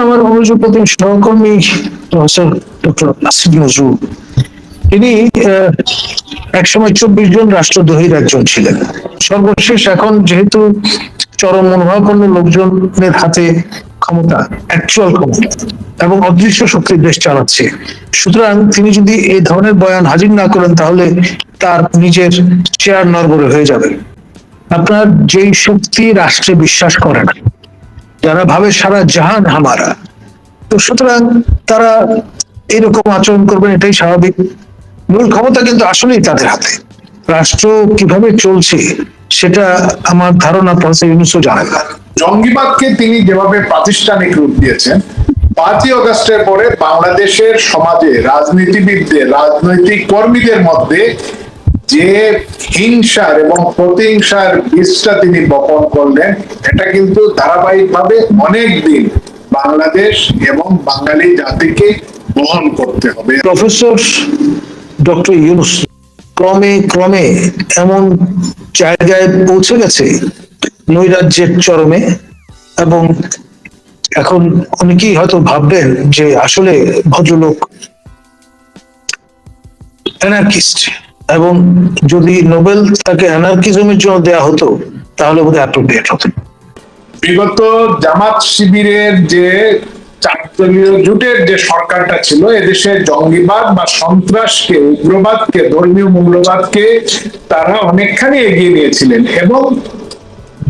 আমার সহকর্মী professor doctor Nazrul. তিনি একসময় চব্বিশ জন রাষ্ট্রদ্রোহীর একজন ছিলেন। সর্বশেষ এখন যেহেতু চরম লোকজনের হাতে ক্ষমতা অ্যাকচুয়াল ক্ষমতা, এবং অদৃশ্য শক্তির দেশ চালাচ্ছে। সুতরাং তিনি যদি এই ধরনের বয়ান হাজির না করেন, তাহলে তার নিজের চেয়ার নরবরে হয়ে যাবে। আপনার যেই শক্তি রাষ্ট্রে বিশ্বাস করে না যারা ভাবে সারা জাহান হামারা। তো সুতরাং তারা এরকম আচরণ করবেন, এটাই স্বাভাবিক। মূল ক্ষমতা কিন্তু আসলেই তাদের হাতে। রাষ্ট্র কীভাবে চলছে, সেটা আমার ধারণা প্রফেসর ইউনুসও জানেন না। জঙ্গিবাদকে তিনি যেভাবে প্রাতিষ্ঠানিক রূপ দিয়েছেন, পাঁচই অগস্টের পরে বাংলাদেশের সমাজে রাজনীতিবিদদের, রাজনৈতিক কর্মীদের মধ্যে যে হিংসার এবং প্রতিহিংসার বীজটা তিনি বপন করলেন, এটা কিন্তু ধারাবাহিকভাবে অনেক দিন বাংলাদেশ এবং বাঙালি জাতিকে বহন করতে হবে। প্রফেসর ডক্টর ইউনুস, ক্রমে ক্রমে এমন জায়গায় পৌঁছে গেছে নৈরাজ্যের চরমে এবং এখন অনেকেই হয়তো ভাববেন যে আসলে ভদ্রলোক অ্যানার্কিস্ট এবং যদি নোবেল তাকে অ্যানার্কিজমের জন্য দেয়া হতো, তাহলে বোধহয় অ্যাপ্রোপ্রিয়েট হতো। বিগত জামাত শিবিরের যে চারদলীয় জোটের যে সরকারটা ছিল, এদেশে জঙ্গিবাদ বা সন্ত্রাসকে, উগ্রবাদকে, ধর্মীয় মূল্যবাদকে তারা অনেকখানি এগিয়ে নিয়েছিলেন। এবং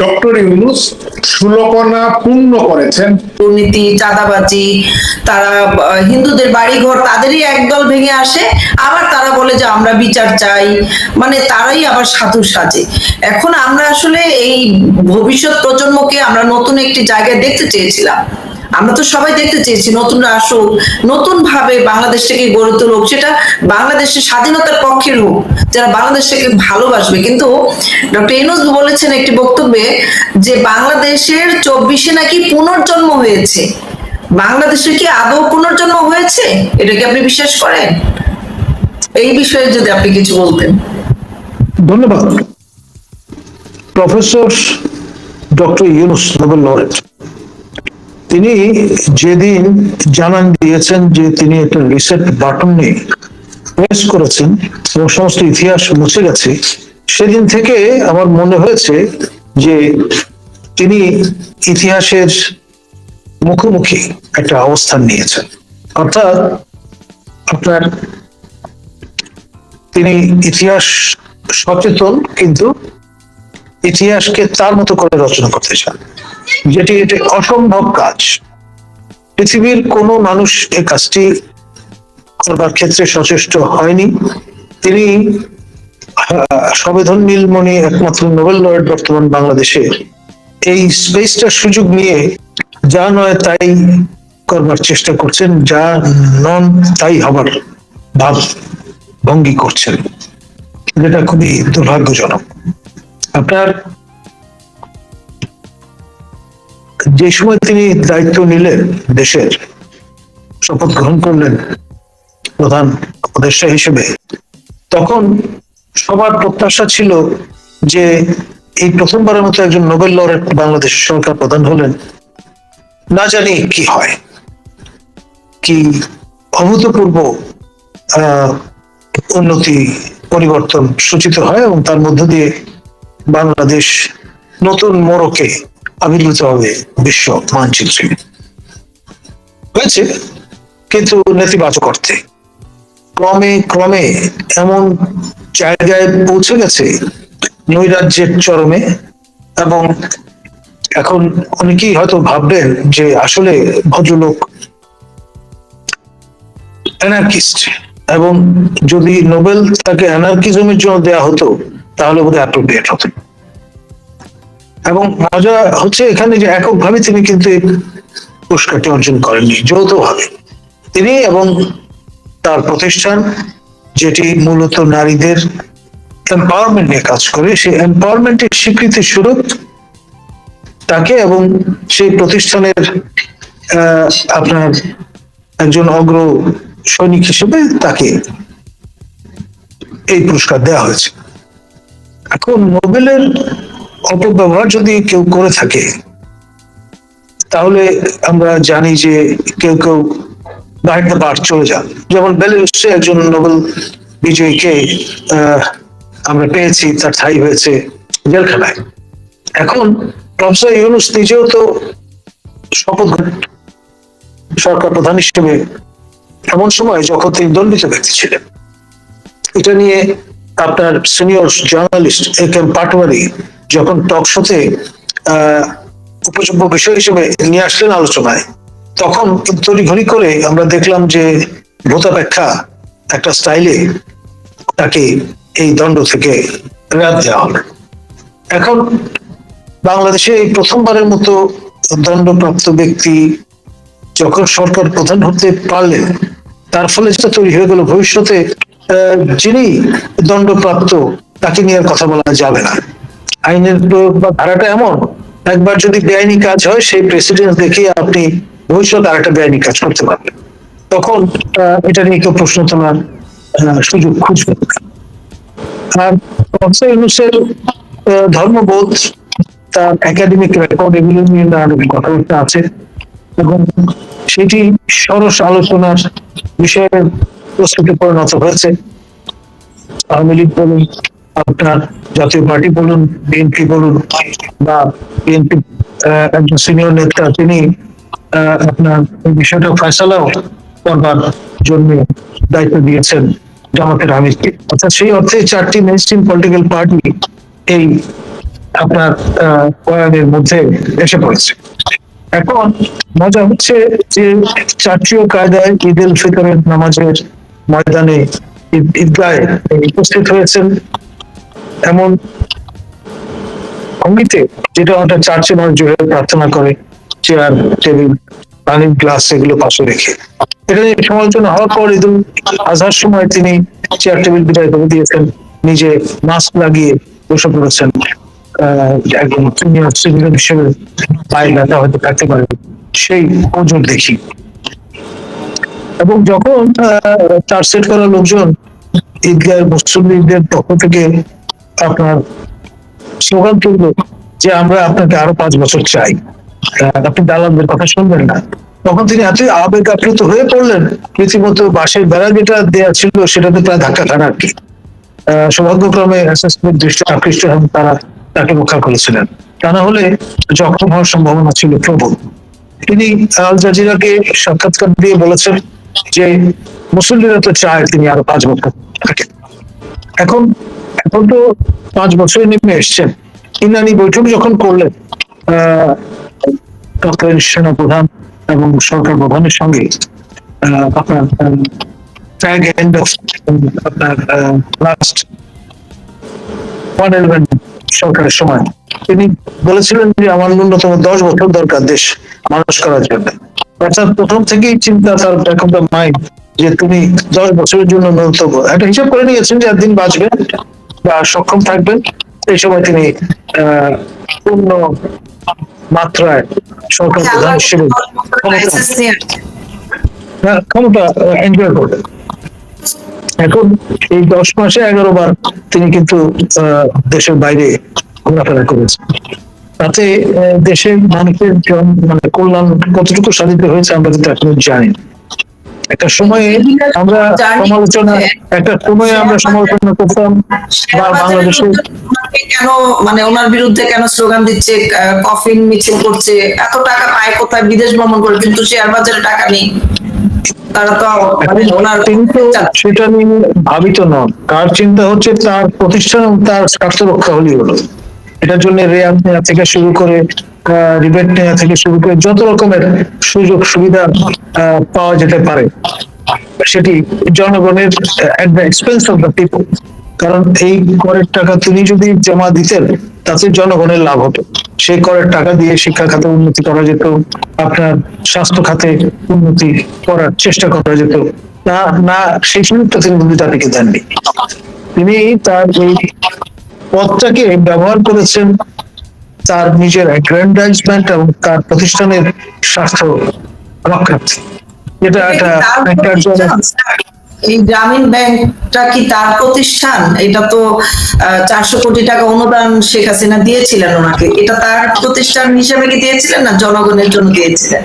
ডক্টর ইউনুস সুলকনা পূর্ণ করেছেন। দুর্নীতি, চাঁদাবাজি, তারা হিন্দুদের বাড়িঘর, তাদেরই একদল ভেঙে আসে। আবার তারা বলে যে আমরা বিচার চাই। মানে তারাই আবার সাধু সাজে। এখন আমরা আসলে এই ভবিষ্যৎ প্রজন্মকে আমরা নতুন একটি জায়গায় দেখতে চেয়েছিলাম। আমরা তো সবাই দেখতে চেয়েছি, নতুন আসুক নতুন ভাবে বাংলাদেশটাকে গড়ে তুলুক সেটা বাংলাদেশের স্বাধীনতার পক্ষের হোক, যারা বাংলাদেশটাকে ভালোবাসবে। কিন্তু ডক্টর ইনুস বলেছেন একটি বক্তব্যে যে বাংলাদেশের চব্বিশে নাকি পুনর্জন্ম হয়েছে। বাংলাদেশে কি আদৌ পুনর্জন্ম হয়েছে? এটা কি আপনি বিশ্বাস করেন? এই বিষয়ে যদি আপনি কিছু বলতেন। ধন্যবাদ। Professor doctor Yunus Nobel laureate তিনি যেদিন জানান দিয়েছেন যে তিনি একটা রিসেট বাটন নিয়ে প্রেস করেছেন এবং সমস্ত ইতিহাস মুছে গেছে, সেদিন থেকে আমার মনে হয়েছে যে তিনি ইতিহাসের মুখোমুখি একটা অবস্থান নিয়েছেন। অর্থাৎ আপনার তিনি ইতিহাস সচেতন, কিন্তু ইতিহাসকে তার মতো করে রচনা করতে চান। যেটি এটি অসম্ভব কাজ। পৃথিবীর কোনো মানুষ এই কাজটি করবার ক্ষেত্রে সচেষ্ট হয়নি। তিনি সবেধন নীলমণি, একমাত্র নোবেল লয়েড বর্তমান বাংলাদেশে। এই স্পেসটার সুযোগ নিয়ে যা নয় তাই করবার চেষ্টা করছেন, যা নন তাই হবার ভাব ভঙ্গি করছেন। যেটা খুবই দুর্ভাগ্যজনক। আপনার যে সময় তিনি দায়িত্ব নিলেন দেশের, শপথ গ্রহণ করলেন প্রধান উপদেষ্টা হিসেবে, তখন সবার প্রত্যাশা ছিল যে এই প্রথমবারের মতো একজন নোবেল লরেট বাংলাদেশের সরকার প্রধান হলেন। না জানি কি হয়, কি অভূতপূর্ব উন্নতি, পরিবর্তন সূচিত হয় এবং তার মধ্য দিয়ে বাংলাদেশ নতুন মোড়কে আবির্ভূত হবে বিশ্ব মানচিত্রে। হয়েছে, কিন্তু নেতিবাচক অর্থে। ক্রমে ক্রমে এমন জায়গায় পৌঁছে গেছে নৈরাজ্যের চরমে এবং এখন অনেকেই হয়তো ভাববেন যে আসলে ভদ্রলোক অ্যানার্কিস্ট এবং যদি নোবেল তাকে অ্যানার্কিজমের জন্য দেয়া হতো, তাহলে বোধহয় অ্যাপ্রোপ্রিয়েট হতো। এবং মজা হচ্ছে এখানে যে এককভাবে তিনি কিন্তু পুরস্কারটি অর্জন করেননি, যৌথভাবে। তিনি এবং তার প্রতিষ্ঠান, যেটি মূলত নারীদের এম্পাওয়ারমেন্ট নিয়ে কাজ করে, সেই এম্পাওয়ারমেন্টের স্বীকৃতি স্বরূপ তাকে এবং সেই প্রতিষ্ঠানের আপনার একজন অগ্র সৈনিক হিসেবে তাকে এই পুরস্কার দেওয়া হয়েছে। এখন নোবেলের অপব্যবহার যদি কেউ করে থাকে, তাহলে আমরা জানি যে কেউ কেউ বাড়িতে বার চলে যান। যেমন বেলারুসে একজন নোবেল বিজয়ীকে আমরা পেয়েছি, তার ঠাই হয়েছে জেলখানায়। এখন প্রফেসর ইউনুস নিজেও তো শপথ সরকার প্রধান হিসেবে এমন সময় যখন তিনি দণ্ডিত ব্যক্তি ছিলেন, এটা নিয়ে আপনার senior journalist A K M Patwari যখন টক শোতে উপযোগ্য বিষয় হিসেবে নিয়ে আসলেন আলোচনায়, তখন তড়িঘড়ি করে আমরা দেখলাম যে ভূতাপেক্ষা একটা স্টাইলে তাকে এই দণ্ড থেকে রেয়াত দেওয়া হলো। এখন বাংলাদেশে এই প্রথমবারের মতো দণ্ডপ্রাপ্ত ব্যক্তি যখন সরকার প্রধান হতে পারলেন, তার ফলে যেটা তৈরি হয়ে গেল ভবিষ্যতে যিনি দণ্ডপ্রাপ্ত, তাকে নিয়ে কথা বলা যাবে না। আইনের বা ধারাটা এমন, একবার যদি বেআইনি কাজ হয়, সেই প্রেসিডেন্ট দেখে আপনি ভবিষ্যতে আর একটা বেআইনি কাজ করতে পারবেন। তখন এটা নিয়ে কেউ প্রশ্ন তোলার সুযোগ খুঁজবে আর ইউনুসের ধর্মবোধ, তার একাডেমিক রেকর্ড এগুলো নিয়ে নানান কথাবার্তা আছে এবং সেটি সরস আলোচনার বিষয়ে প্রস্তুতি পরিণত হয়েছে। আওয়ামী লীগ বলুন আপনার জাতীয় পার্টি বলুন বিএনপি বলুন বা বিএনপি একজন সিনিয়র নেতা তিনি আপনার বিষয়টা ফয়সালাও করবার জন্য দায়িত্ব দিয়েছেন জামাতের আমিরকে অর্থাৎ সেই অর্থে চারটি মেইন স্ট্রিম পলিটিক্যাল পার্টি এই আপনার আহ, বয়ানের মধ্যে এসে পড়েছে। এখন মজা হচ্ছে যে চারটিও কায়দায় ঈদ উল ফিতরের নামাজের ময়দানে ঈদ- ঈদগাহে উপস্থিত হয়েছেন। এমন ভঙ্গিতে যেটা ওটা চার্চে মানুষ যেভাবে প্রার্থনা করে চেয়ার টেবিল পানির গ্লাস এগুলো পাশে রেখে। এটা নিয়ে সমালোচনা হওয়ার পর ঈদ উল আজহার সময় তিনি চেয়ার টেবিল বিদায় করে দিয়েছেন। নিজে মাস্ক লাগিয়ে বসে পড়েছেন। একজন সিনিয়র সিটিজেন হিসেবে পায়ে ব্যথা হয়তো থাকতে পারে। সেই ওজন দেখি। এবং যখন চার্জ সেট করা লোকজন ঈদগাহের মুসলিমদের পক্ষ থেকে আপনার স্লোগান যে আমরা আপনাকে আরও পাঁচ বছর চাই। আপনি দালালদের কথা শুনবেন না। তখন তিনি এতই আবেগ আপ্লুত হয়ে পড়লেন, রীতিমতো বাসের বেড়া যেটা দেয়া ছিল, সেটাতে প্রায় ধাক্কা খান আর কি। সৌভাগ্যক্রমে অ্যাসেসমেন্ট দৃষ্টি আকৃষ্ট হন, তারা তাকে রক্ষা করেছিলেন। তা না হলে জখম হওয়ার সম্ভাবনা ছিল প্রবল। তিনি আল জাজিরাকে সাক্ষাৎকার দিয়ে বলেছেন যে, মুসল্লিরা তো চায় তিনি আরও পাঁচ বছর থাকেন। এখন এখন তো পাঁচ বছরে নেমে এসছেন। ইনানি বৈঠক যখন করলেন তৎকালীন সেনা প্রধান এবং সরকার প্রধানের সঙ্গে আপনার ট্যাগ লাস্ট ওয়ান ইলেভেন সরকারের সময়, তিনি বলেছিলেন যে আমার ন্যূনতম দশ বছর দরকার দেশ মানুষ করার জন্য। অর্থাৎ প্রথম থেকেই চিন্তা তার ব্যাক অফ দ্য মাইন্ড যে তুমি দশ বছরের জন্য ন্যূনতম একটা হিসাব করে নিয়েছেন যে একদিন বাঁচবেন বা সক্ষম থাকবেন এই সময় তিনি আহ পূর্ণ মাত্রায় সরকার প্রধান হিসেবে ক্ষমতা আসছে। হ্যাঁ, ক্ষমতা এনজয় করবে এখন এই দশ মাসে এগারো বার তিনি কিন্তু আহ, দেশের বাইরে ঘোরাফেরা করেছেন তাতে দেশের মানুষের মানে কল্যাণ কতটুকু সাধিত হয়েছে আমরা কিন্তু এখনও জানি না। একটা সময়ে আমরা সমালোচনা একটা সময়ে আমরা সমালোচনা করতাম বা বাংলাদেশের ওনাকে কেন মানে ওনার বিরুদ্ধে কেন স্লোগান দিচ্ছে কফিন মিছিল করছে? এত টাকা পায় কোথায়? বিদেশ ভ্রমণ করে কিন্তু শেয়ার বাজারে টাকা নেই। তারা তো ওনার তিনি সেটা নিয়ে ভাবিত নন। তার চিন্তা হচ্ছে তার প্রতিষ্ঠান তার স্বার্থ রক্ষা হলেই হলো। এটার জন্য রেয়াত নেওয়া থেকে শুরু করে রিবেট নেওয়া থেকে শুরু করে যত রকমের সুযোগ সুবিধা পাওয়া যেতে পারে, সেটি জনগণের এক্সপেন্স অফ দ্য পিপল কারণ এই করের টাকা তিনি যদি জমা দিতেন তাতে জনগণের লাভ হতো। সেই করের টাকা দিয়ে শিক্ষা খাতে উন্নতি করা যেত, আপনার স্বাস্থ্য খাতে উন্নতি করার চেষ্টা করা যেত। না না, সেই সুযোগটা তিনি কিন্তু তাদেরকে দেননি। তিনি তার এই পদটাকে ব্যবহার করেছেন তার নিজের অ্যাগ্রেন্ডাইজমেন্ট এবং তার প্রতিষ্ঠানের স্বার্থ রক্ষার্থে। এটা একটা এই গ্রামীণ ব্যাংকটা কি তার প্রতিষ্ঠান? এটা তো চারশো কোটি টাকা অনুদান শেখ হাসিনা দিয়েছিলেন ওনাকে। এটা তার প্রতিষ্ঠান হিসেবে কি দিয়েছিলেন না জনগণের জন্য দিয়েছিলেন?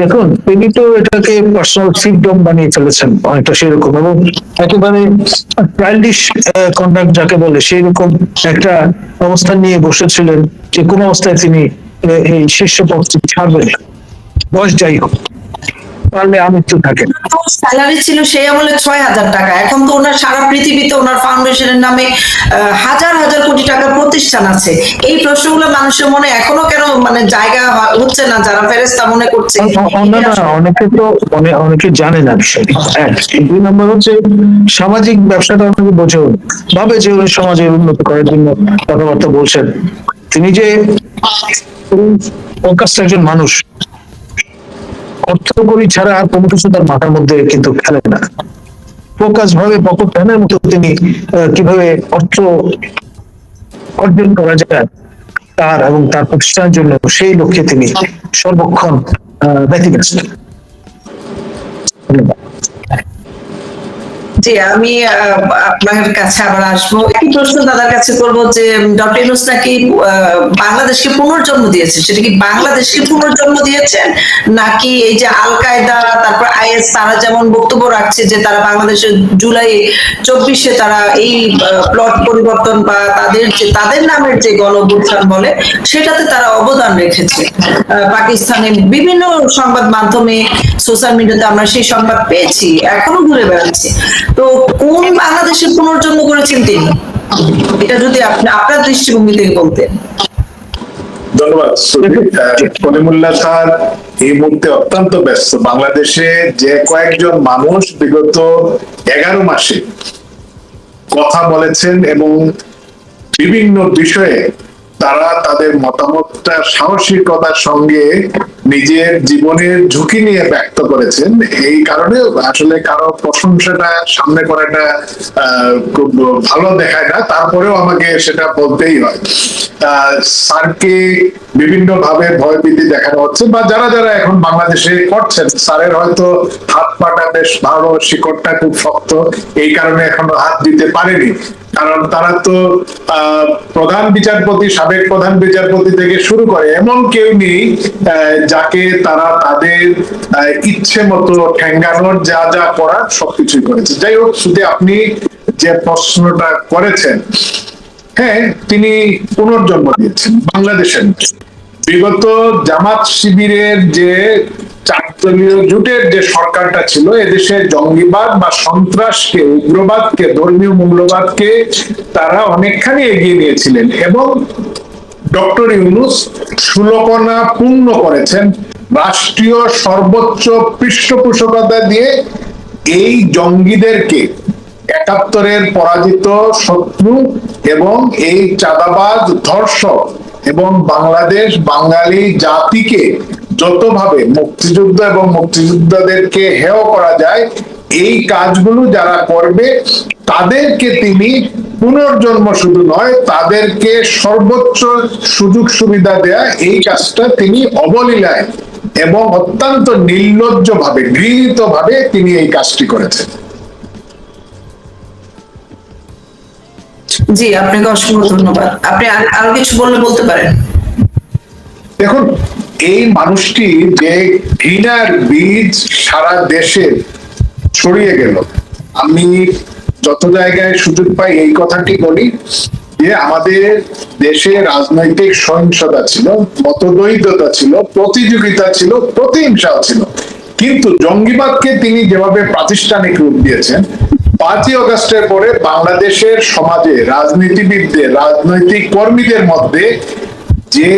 দেখুন, তিনি তো এটাকে পার্সোনাল ফ্রিডম বানিয়ে ফেলেছেন অনেকটা সেরকম এবং একেবারে চাইল্ডিশ কন্ডাক্ট যাকে বলে সেই রকম একটা অবস্থান নিয়ে বসেছিলেন যে কোন অবস্থায় তিনি এই শীর্ষ পদটি ছাড়বেন বয়স যাই হোক। পারলে আমৃত্যু থাকেন স্যালারি ছিল সেই আমলে ছয় হাজার টাকা। এখন তো ওনার সারা পৃথিবীতে ওনার ফাউন্ডেশনের নামে হাজার হাজার কোটি টাকার প্রতিষ্ঠান আছে। এই প্রশ্নগুলো মানুষের মনে এখনও কেন মানে জায়গা হচ্ছে না যারা ফেরেস্তা মনে করছে? অনেকে তো অনে- অনেকে জানে না বিষয়টি। দুই নম্বর হচ্ছে সামাজিক ব্যবসাটা অনেকে বোঝেও না। ভাবে যে উনি সমাজের উন্নতি করার জন্য কথাবার্তা বলছেন। তিনি যে ফোকাসটা একজন মানুষ। অর্থ করি ছাড়া আর কোনো কিছু তার মাথার মধ্যে কিন্তু খেলে না। প্রকাশ ভাবে পকেট ফ্যানের মতো তিনি কীভাবে অর্থ অর্জন করা যায় তার এবং তার প্রতিষ্ঠানের জন্য সেই লক্ষ্যে তিনি সর্বক্ষণ ব্যতিব্যস্ত। ধন্যবাদ। জি আমি আপনার কাছে আবার আসব। একই প্রশ্ন দাদার কাছে করব যে ডক্টর ইউনুস নাকি বাংলাদেশকে পুনর্জন্ম দিয়েছে? সেটা কি বাংলাদেশকে পুনর্জন্ম দিয়েছেন নাকি এই যে আল কায়দা তারপর আইএস তারা যেমন বক্তব্য রাখছে যে তারা জুলাই চব্বিশে তারা এই প্লট পরিবর্তন বা তাদের যে তাদের নামের যে গণঅভ্যুত্থান বলে সেটাতে তারা অবদান রেখেছে। আহ, পাকিস্তানে বিভিন্ন সংবাদ মাধ্যমে সোশ্যাল মিডিয়াতে আমরা সেই সংবাদ পেয়েছি এখনও ঘুরে বেড়াচ্ছি। তো কোন বাংলাদেশের পুনর্জন্ম করেছেন তিনি এটা যদি আপনি আপনার দৃষ্টিভঙ্গি থেকে বলতেন এই মুহূর্তে অত্যন্ত ব্যস্ত। বাংলাদেশে যে কয়েকজন মানুষ বিগত এগারো মাসে কথা বলেছেন এবং বিভিন্ন বিষয়ে তারা তাদের মতামতটা সাহসিকতার সঙ্গে নিজের জীবনের ঝুঁকি নিয়ে ব্যক্ত করেছেন। এই কারণে আসলে কারও প্রশংসাটা সামনে করাটা খুব ভালো দেখায় না। তারপরেও আমাকে সেটা বলতেই হয়। স্যারকে বিভিন্ন ভাবে ভয়ভীতি দেখানো হচ্ছে বা যারা যারা এখন বাংলাদেশে করছেন, স্যারের হয়তো হাত পাটা বেশ ভালো, শিকড়টা খুব শক্ত। এই কারণে এখনও হাত দিতে পারেনি। কারণ তারা তো প্রধান বিচারপতি, সাবেক প্রধান বিচারপতি থেকে শুরু করে এমন কেউ নেই যাকে তারা তাদের ইচ্ছে মতো ঠেঙ্গানোর যা যা করার সবকিছুই করেছে। যাই হোক, শুধু আপনি যে প্রশ্নটা করেছেন হ্যাঁ তিনি পুনর্জন্ম দিয়েছেন, বাংলাদেশের বিগত জামাত শিবিরের যে চারদলীয় জোটের যে সরকারটা ছিল, এদেশে জঙ্গিবাদ বা সন্ত্রাসকে, উগ্রবাদকে, ধর্মীয় মূল্যবাদকে তারা অনেকখানি এগিয়ে নিয়েছিলেন এবং ডক্টর ইউনুস সুলকনা পূর্ণ করেছেন রাষ্ট্রীয় সর্বোচ্চ পৃষ্ঠপোষকতা দিয়ে এই জঙ্গিদেরকে একাত্তরের পরাজিত শত্রু এবং এই চাঁদাবাজ ধর্ষক এবং বাংলাদেশ বাঙালি জাতিকে যতভাবে মুক্তিযুদ্ধ এবং মুক্তিযোদ্ধাদেরকে হেয় করা যায়, এই কাজগুলো যারা করবে, তাদেরকে তিনি পুনর্জন্ম শুধু নয়, তাদেরকে সর্বোচ্চ সুযোগ সুবিধা দেয়া, এই কাজটা তিনি অবলীলায় এবং অত্যন্ত নির্লজ্জ ভাবে গৃহীত ভাবে তিনি এই কাজটি করেছেন। জি, আপনাকে অসংখ্য ধন্যবাদ। আপনি আরও কিছু বললে বলতে পারেন? দেখুন, এই মানুষটি যে ঘৃণার বীজ সারা দেশে ছড়িয়ে গেল, আমি যত জায়গায় সুযোগ পাই এই কথাটি বলি যে আমাদের দেশে রাজনৈতিক সহিংসতা ছিল, মতদ্বৈধতা ছিল, প্রতিযোগিতা ছিল, প্রতিহিংসাও ছিল। কিন্তু জঙ্গিবাদকে তিনি যেভাবে প্রাতিষ্ঠানিক রূপ দিয়েছেন পাঁচই অগস্টের পরে বাংলাদেশের সমাজে রাজনীতিবিদদের, রাজনৈতিক কর্মীদের মধ্যে যে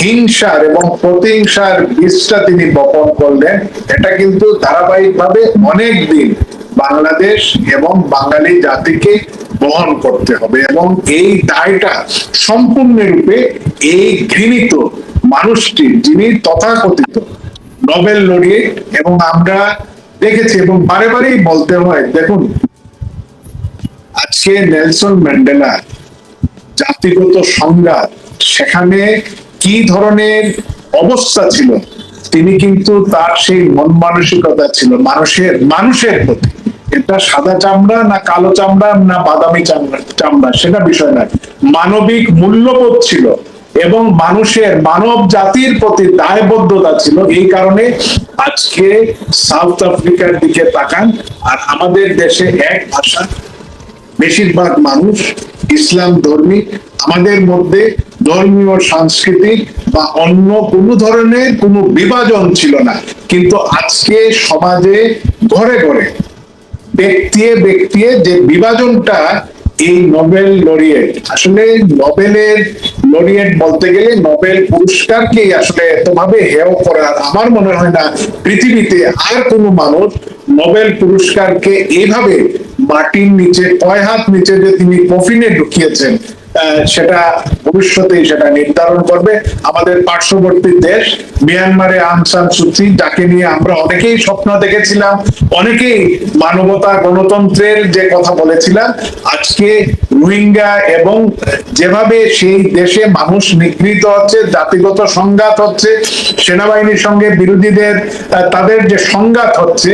হিংসার এবং প্রতিহিংসার বীজটা তিনি বপন করলেন, এটা কিন্তু ধারাবাহিকভাবে অনেক দিন বাংলাদেশ এবং বাঙালি জাতিকে বহন করতে হবে এবং এই দায়টা সম্পূর্ণরূপে এই ঘৃণিত মানুষটি, যিনি তথাকথিত নোবেল লড়িয়ে এবং আমরা দেখেছি এবং বারে বারেই বলতে হয়, দেখুন আজকে নেলসন ম্যান্ডেলা। জাতিগত সংঘাত। সেখানে কি ধরনের অবস্থা ছিল? তিনি কিন্তু তার সেই মন মানসিকতা ছিল, মানুষের মানুষের প্রতি। এটা সাদা চামড়া না কালো চামড়া না বাদামি চামড়া চামড়া, সেটা বিষয় নয়। মানবিক মূল্যবোধ ছিল এবং মানুষের, মানব জাতির প্রতি দায়বদ্ধতা ছিল। এই কারণে আজকে সাউথ আফ্রিকার দিকে তাকান আর আমাদের দেশে এক ভাষা বেশিরভাগ মানুষ ইসলাম ধর্মী। আমাদের মধ্যে ধর্মীয়, সাংস্কৃতিক বা অন্য কোনো ধরনের কোনো বিভাজন ছিল না। কিন্তু আজকে সমাজে ঘরে ঘরে ব্যক্তি ব্যক্তি যে বিভাজনটা এই নোবেল লরিয়েট, আসলে নোবেলের লরিয়েট বলতে গেলে নোবেল পুরস্কারকে আসলে এতভাবে হেয় করার আমার মনে হয় না পৃথিবীতে আর কোনো মানুষ নোবেল পুরস্কারকে এইভাবে মাটির নিচে কয় হাত নিচে যে তিনি কফিনে ঢুকিয়েছেন? সেটা ভবিষ্যতেই সেটা নির্ধারণ করবে। আমাদের পার্শ্ববর্তী দেশ, মিয়ানমারে আনসান সুচি যাকে নিয়ে আমরা অনেকেই স্বপ্ন দেখেছিলাম, অনেকেই মানবতা, গণতন্ত্রের যে কথা বলেছিলাম, আজকে রোহিঙ্গা এবং যেভাবে সেই দেশে মানুষ নিগৃহীত হচ্ছে, জাতিগত সংঘাত হচ্ছে, সেনাবাহিনীর সঙ্গে বিরোধীদের তাদের যে সংঘাত হচ্ছে,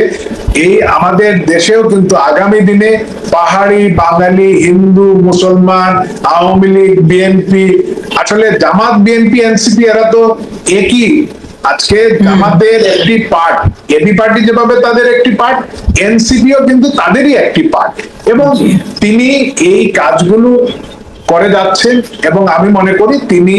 এই আমাদের দেশেও কিন্তু আগামী দিনে পাহাড়ি বাঙালি, হিন্দু, মুসলমান, আওয়ামী লীগ বিএনপি আসলে জামাত বিএনপি এনসিপি এরা তো একই। আজকে জামাতের একটি পার্ট এবি পার্টি যেভাবে তাদের একটি পার্ট এনসিপিও কিন্তু তাদেরই একটি পার্ট এবং তিনি এই কাজগুলো করে যাচ্ছেন এবং আমি মনে করি তিনি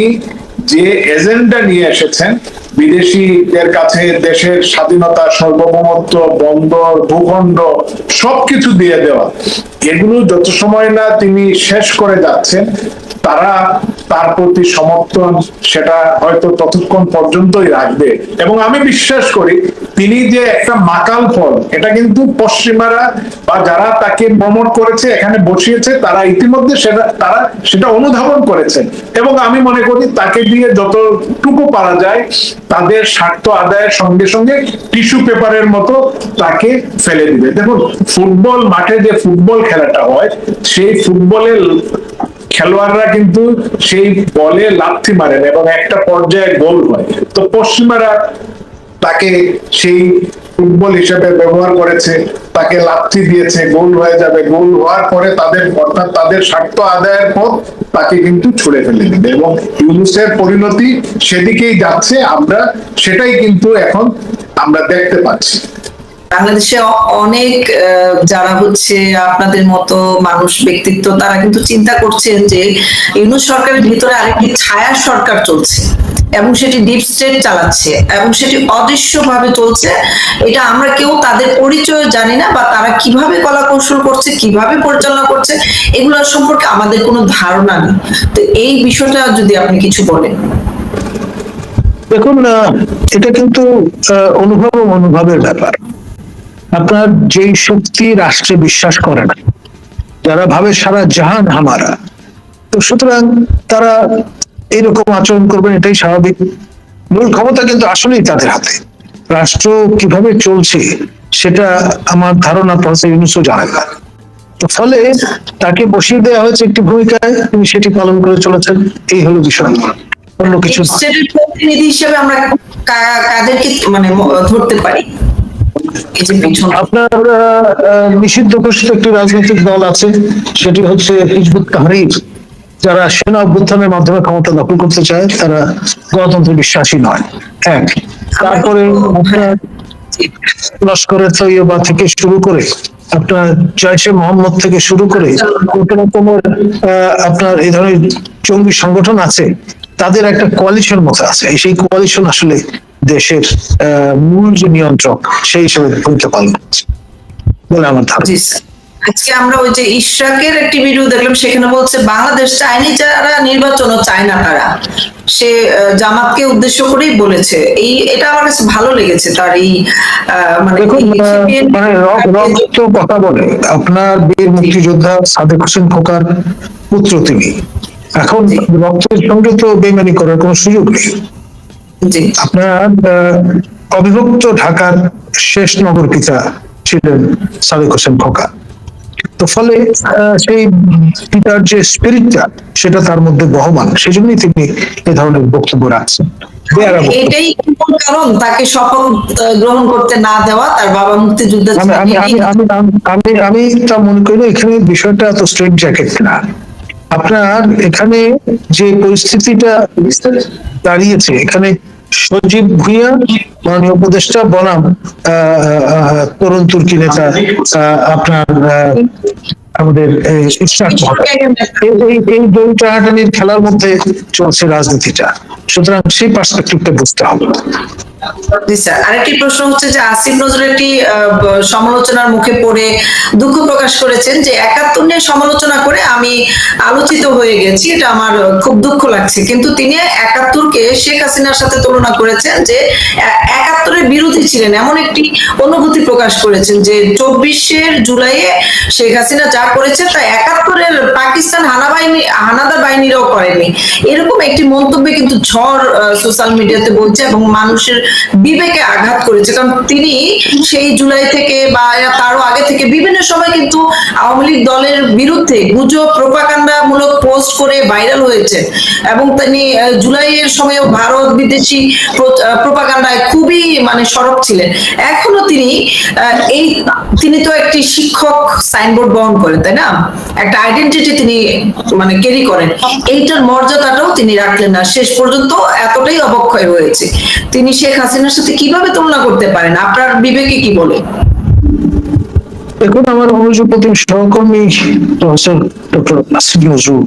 যে এজেন্ডা নিয়ে এসেছেন বিদেশিদের কাছে দেশের স্বাধীনতা, সার্বভৌমত্ব, বন্দর, ভূখণ্ড সবকিছু দিয়ে দেওয়া। এগুলো যত সময় না তিনি শেষ করে যাচ্ছেন, তারা তার প্রতি সমর্থন সেটা হয়তো ততক্ষণ পর্যন্তই রাখবে। এবং আমি বিশ্বাস করি, তিনি যে একটা মাকাল ফল, এটা কিন্তু পশ্চিমারা বা যারা তাকে প্রমোট করেছে, এখানে বসিয়েছে, তারা ইতিমধ্যে সেটা, তারা সেটা অনুধাবন করেছেন। এবং আমি মনে করি তাকে দিয়ে যতটুকু পারা যায় তাদের স্বার্থ আদায়ের সঙ্গে সঙ্গে টিস্যু পেপারের মতো তাকে ফেলে দিবে। দেখুন, ফুটবল মাঠে যে ফুটবল খেলাটা হয়, সেই ফুটবলের খেলোয়াড়রা কিন্তু সেই বলে লাথি মারেন এবং একটা পর্যায়ে গোল হয়। তো পশ্চিমারা তাকে সেই ফুটবল হিসেবে ব্যবহার করেছে, তাকে লাথি দিয়েছে, গোল হয়ে যাবে। গোল হওয়ার পরে তাদের অর্থাৎ তাদের স্বার্থ আদায়ের পর তাকে কিন্তু ছুড়ে ফেলে দিবে এবং ইউনুসের পরিণতি সেদিকেই যাচ্ছে। আমরা সেটাই কিন্তু এখন আমরা দেখতে পাচ্ছি। বাংলাদেশে অনেক যারা হচ্ছে আপনাদের মতো মানুষ, ব্যক্তিত্ব, তারা কিন্তু চিন্তা করছেন যে ইউনুস সরকারের ভিতরে আরেকটি ছায়া সরকার চলছে। এবং সেটি ডিপ স্টেট চালাচ্ছে এবং সেটি অদৃশ্যভাবে চলছে। এটা আমরা কেউ তাদের পরিচয় জানি না বা তারা কীভাবে কলা কৌশল করছে, কীভাবে পরিচালনা করছে, এগুলো সম্পর্কে আমাদের কোনো ধারণা নেই। তো এই বিষয়টা যদি আপনি কিছু বলেন। দেখুন এটা কিন্তু অনুভব অনুভবের ব্যাপার। আপনার যেই শক্তি রাষ্ট্রে বিশ্বাস করে না, যারা ভাবে সারা জাহান হামারা, তো সুতরাং তারা এরকম আচরণ করবেন এটাই স্বাভাবিক। মূল ক্ষমতা কিন্তু আসলেই তাদের হাতে। রাষ্ট্র কীভাবে চলছে সেটা আমার ধারণা প্রফেসর ইউনুসও জানেন না। তো ফলে তাকে বসিয়ে দেওয়া হয়েছে একটি ভূমিকায় তিনি সেটি পালন করে চলেছেন। এই হলো বিষয় অন্য কিছু প্রতিনিধি হিসেবে আমরা কাদেরকে মানে ধরতে পারি? আপনার নিষিদ্ধ ঘোষিত একটি রাজনৈতিক দল আছে সেটি হচ্ছে হিজবুত তাহরির। যারা সেনা অভ্যুত্থানের মাধ্যমে ক্ষমতা দখল করতে চায়, তারা গণতন্ত্র বিশ্বাসী নয়। এক, তারপরে আপনার লস্করে তৈয়বা থেকে শুরু করে, আপনার জয়সে মোহাম্মদ থেকে শুরু করে কত রকমের আপনার এই ধরনের জঙ্গি সংগঠন আছে, তাদের একটা কোয়ালিশন মতো আছে। সেই কোয়ালিশন আসলে দেশের মূল যে নিয়ন্ত্রক, সেই হিসেবে ভূমিকা পালন করছে। বলে আমার ধারণা। আজকে আমরা ওই যে ইশরাকের একটি ভিডিও দেখলাম সেখানে বলছে বাংলাদেশ চায়নি যারা নির্বাচনও চায় না তারা। সে জামাতকে উদ্দেশ্য করেই বলেছে। এই এটা আমার কাছে ভালো লেগেছে তার এই মানে মানে কথা বলে। আপনার বীর মুক্তিযোদ্ধা সাদেক হোসেন খোকার পুত্র তিনি। এখন। রক্তের সঙ্গে তো বেমানি করার কোনো সুযোগ নেই। আপনার অবিভক্ত ঢাকার শেষ নগর পিতা ছিলেন সাদেক হোসেন খোকা। তো ফলে সেই পিতার যে স্পিরিটটা সেটা তার মধ্যে বহমান। সেই জন্যই তিনি এ ধরনের বক্তব্য রাখছেন। এটাই কারণ তাকে শপথ গ্রহণ করতে না দেওয়া তার বাবা মুক্তিযুদ্ধ আমি আমি আমি তা মনে করি এখানে বিষয়টা এত স্ট্রেট জ্যাকেট না। আপনার এখানে যে পরিস্থিতিটা দাঁড়িয়েছে এখানে সজীব ভুইয়া, মাননীয় উপদেষ্টা, বনাম তরুণ তুর্কি নেতা আপনার আমাদের এই। এই- টানাটানির খেলার মধ্যে চলছে রাজনীতিটা সুতরাং সেই পার্সপেক্টিভটা বুঝতে হবে আরেকটি প্রশ্ন হচ্ছে যে আসিফ নজরুল একটি সমালোচনার মুখে পড়ে দুঃখ প্রকাশ করেছেন যে একাত্তর নিয়ে সমালোচনা করে আমি আলোচিত হয়ে গেছি, এটা আমার খুব দুঃখ লাগছে। কিন্তু তিনি একাত্তরকে শেখ হাসিনার সাথে তুলনা করেছেন যে একাত্তরের বিরোধী ছিলেন। এমন একটি অনুভূতি প্রকাশ করেছেন যে চব্বিশের জুলাইয়ে শেখ হাসিনা যা করেছে তা একাত্তরের পাকিস্তান হানা বাহিনী হানাদার বাহিনীরাও করেনি। এরকম একটি মন্তব্যে কিন্তু ঝড় সোশ্যাল মিডিয়াতে বলছে এবং মানুষের বিবেকে আঘাত করেছে। কারণ তিনি সেই জুলাই থেকে বা তারও আগে থেকে বিভিন্ন সময় কিন্তু আওয়ামী লীগ দলের বিরুদ্ধে গুজব প্রোপাগান্ডা মূলক পোস্ট করে ভাইরাল হয়েছে। এবং তিনি জুলাইয়ের সময়ও ভারত বিদেশি প্রোপাগান্ডায় খুবই মানে সরব ছিলেন। এখনও তিনি এই, তিনি তো একটি শিক্ষক সাইনবোর্ড বহন করেন, তাই না? একটা আইডেন্টিটি তিনি মানে ক্যারি করেন। এইটার মর্যাদাটাও তিনি রাখলেন না। শেষ পর্যন্ত এতটাই অবক্ষয় হয়েছে তিনি শেখ হাসিনার সাথে কীভাবে তুলনা করতে পারেন? আপনার বিবেকে কি বলে? দেখুন, আমার অনুযোগ প্রতি সহকর্মী, প্রফেসর ডক্টর নাসির নজরুল।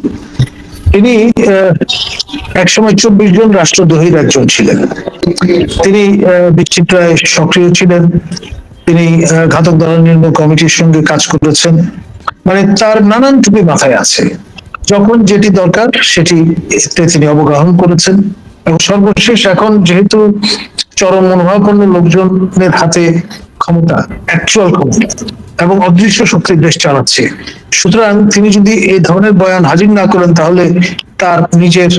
তিনি একসময় চব্বিশ জন রাষ্ট্রদ্রোহীর একজন ছিলেন। তিনি বিচিত্রায় সক্রিয় ছিলেন। তিনি ঘাতক দল নির্মূল কমিটির সঙ্গে কাজ করেছেন। মানে তার নানান টুপি মাথায় আছে। যখন যেটি দরকার সেটি তিনি অবগাহন করেছেন। এবং সর্বশেষ এখন যেহেতু চরম মনোভাবাপন্ন লোকজনের হাতে ক্ষমতা অ্যাকচুয়াল ক্ষমতা এবং অদৃশ্য শক্তির দেশ চালাচ্ছে। সুতরাং তিনি যদি এই ধরনের বয়ান হাজির না করেন, তাহলে তার নিজের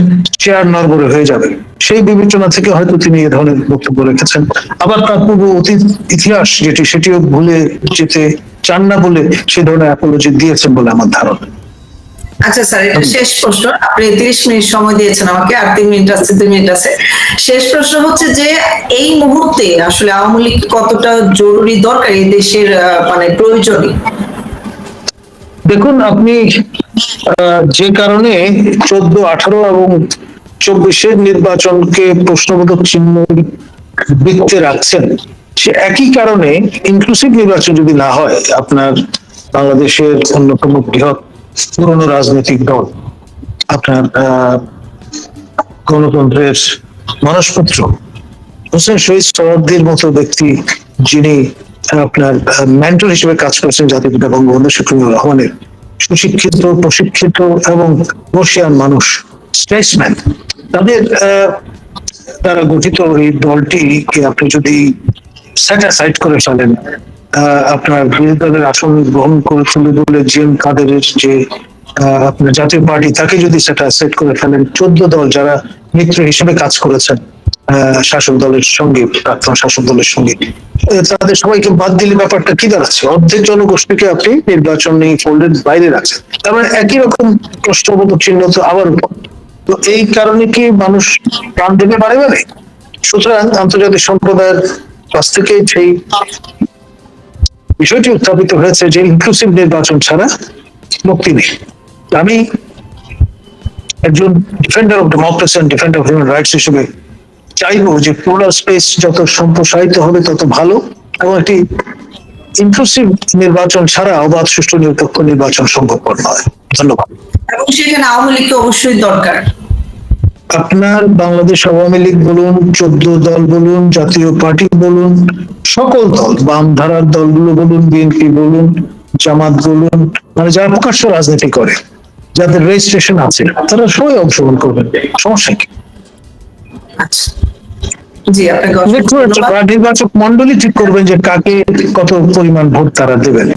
চেয়ার নরবরে হয়ে যাবে। সেই বিবেচনা থেকে হয়তো তিনি এ ধরনের বক্তব্য রেখেছেন। আবার তার পূর্ব অতীত ইতিহাস যেটি, সেটিও ভুলে যেতে চান না বলে সে ধরনের অ্যাপোলজি দিয়েছেন বলে আমার ধারণা। আচ্ছা স্যার এটা শেষ প্রশ্ন। আপনি তিরিশ মিনিট সময় দিয়েছেন আমাকে আর তিন মিনিট আছে দুই মিনিট আছে। শেষ প্রশ্ন হচ্ছে যে এই মুহূর্তে আসলে আওয়ামী লীগ কতটা জরুরি দরকার এই দেশের মানে প্রয়োজনীয় দেখুন আপনি যে কারণে চোদ্দ আঠারো এবং চব্বিশের নির্বাচনকে প্রশ্নবোধক চিহ্ন বৃত্তে রাখছেন সে একই কারণে ইনক্লুসিভ নির্বাচন যদি না হয় আপনার বাংলাদেশের অন্যতম বৃহৎ পুরনো রাজনৈতিক দল, আপনার গণতন্ত্রের মানসপুত্র হোসেন শহীদ সোহরাদ্দির মতো ব্যক্তি যিনি, আপনার মেন্টর হিসেবে কাজ করেছেন জাতির পিতা বঙ্গবন্ধু শেখ মুজিবুর রহমানের সুশিক্ষিত, প্রশিক্ষিত এবং বর্ষিয়ান মানুষ স্টেটসম্যান তাদের দ্বারা গঠিত এই দলটিকে আপনি যদি স্যাটাসাইড করে ফেলেন আপনার বিরোধী দলের আসন গ্রহণ করে তুলে বলে জিএম কাদেরের যে আপনার জাতীয় পার্টি, তাকে যদি সেটা সেট করে ফেলেন, চোদ্দ দল যারা মিত্র হিসেবে কাজ করেছেন শাসক দলের সঙ্গে, প্রাক্তন শাসক দলের সঙ্গে তাদের সবাইকে বাদ দিলে ব্যাপারটা কি দাঁড়াচ্ছে? অর্ধেক জনগোষ্ঠীকে আপনি নির্বাচনী ফোল্ডের বাইরে রাখছেন। তার মানে একই রকম প্রশ্নবোধক চিহ্ন তো আবার তো এই কারণে কি মানুষ প্রাণ দেবে বারে বারে? সুতরাং আন্তর্জাতিক সম্প্রদায়ের কাছ থেকে সেই বিষয়টি উত্থাপিত হয়েছে যে ইনক্লুসিভ নির্বাচন ছাড়া মুক্তি নেই। আমি একজন defender of democracy and defender of human rights হিসেবে চাইব যে প্লুরাল স্পেস যত সম্প্রসারিত হবে তত ভালো এবং একটি ইনক্লুসিভ নির্বাচন ছাড়া অবাধ সুষ্ঠু নিরপেক্ষ নির্বাচন সম্ভবপর নয়। ধন্যবাদ। এবং সেখানে আওয়ামী লীগকে অবশ্যই দরকার। আপনার বাংলাদেশ আওয়ামী লীগ বলুন চোদ্দ দল বলুন জাতীয় পার্টি বলুন সকল দল বাম ধারার দলগুলো বলুন বিএনপি বলুন জামাত বলুন মানে যারা প্রকাশ্য রাজনীতি করে যাদের রেজিস্ট্রেশন আছে তারা সবাই অংশগ্রহণ করবেন। সমস্যা কি? আচ্ছা। নির্বাচক মন্ডলী ঠিক করবেন যে কাকে কত পরিমাণ ভোট তারা দেবেন।